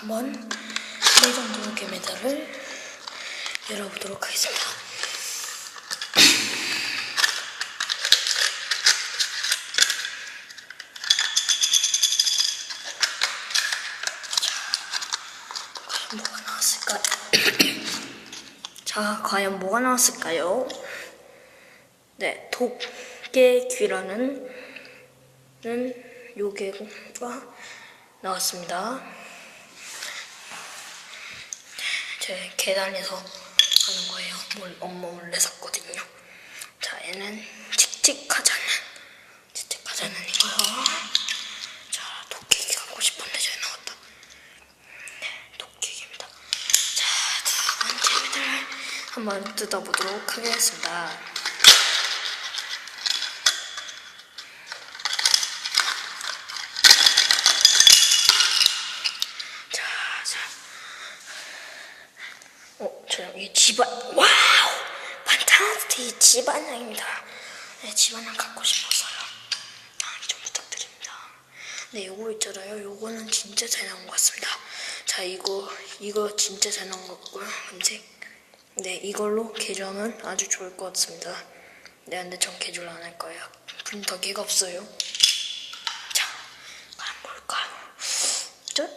한번 레전드 개메달을 열어보도록 하겠습니다. 자, 뭐가 나왔을까요? 자, 과연 뭐가 나왔을까요? 네, 도깨 귀라는 는 요괴가 나왔습니다. 제 계단에서 하는 거예요. 뭘 엄마 몰래 샀거든요. 자, 얘는 칙칙하자는 칙칙하자는 이거요. 자, 도깨기 갖고 싶은데 잘 나왔다. 네, 도깨기입니다. 자, 두 번째 메달 한번 뜯어보도록 하겠습니다. 자, 자. 여기 집안, 와우! 판타스틱 집안양입니다. 네, 집안양 갖고 싶어서요. 많이 좀 부탁드립니다. 네, 요거 있잖아요. 요거는 진짜 잘 나온 것 같습니다. 자, 이거, 이거 진짜 잘 나온 것 같고요. 금색. 네, 이걸로 개조하면 아주 좋을 것 같습니다. 네, 근데 전 개조를 안 할 거예요. 프린터기가 없어요. 자, 과연 뭘까요? 저,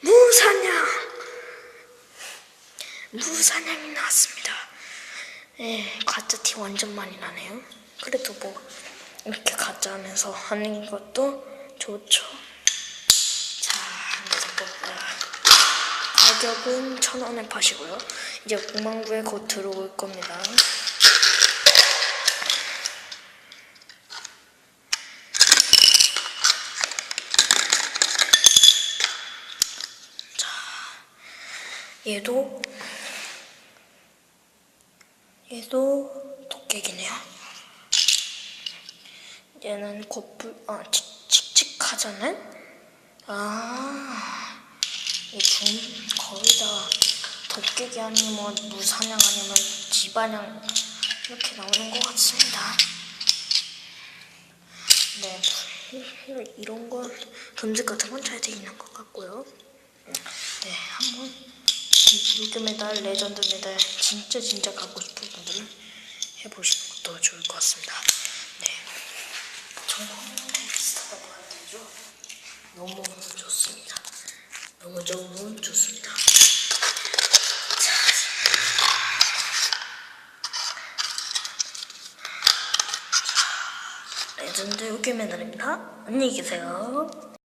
무사냥! 무사냥이 나왔습니다. 예, 가짜 티 완전 많이 나네요. 그래도 뭐, 이렇게 가짜 하면서 하는 것도 좋죠. 자, 뭐, 가격은 천 원에 파시고요. 이제 9만구에 곧 들어올 겁니다. 얘도 얘도 도깨기네요. 얘는 거풀 아 칙- 칙칙하잖아요. 아, 이중 거의 다 도깨기 아니면 무사냥 아니면 지반양 이렇게 나오는 것 같습니다. 네, 이런 건 금색 같은 건 잘 돼 있는 것 같고요. 네, 한번 리드 메달, 레전드 메달 진짜 진짜 갖고 싶은 분들은 해보시는 것도 좋을 것 같습니다. 네, 정말 비슷하다고 하면 되죠? 너무 좋습니다. 너무 너무 좋습니다. 자, 레전드 요괴 메달입니다. 안녕히 계세요.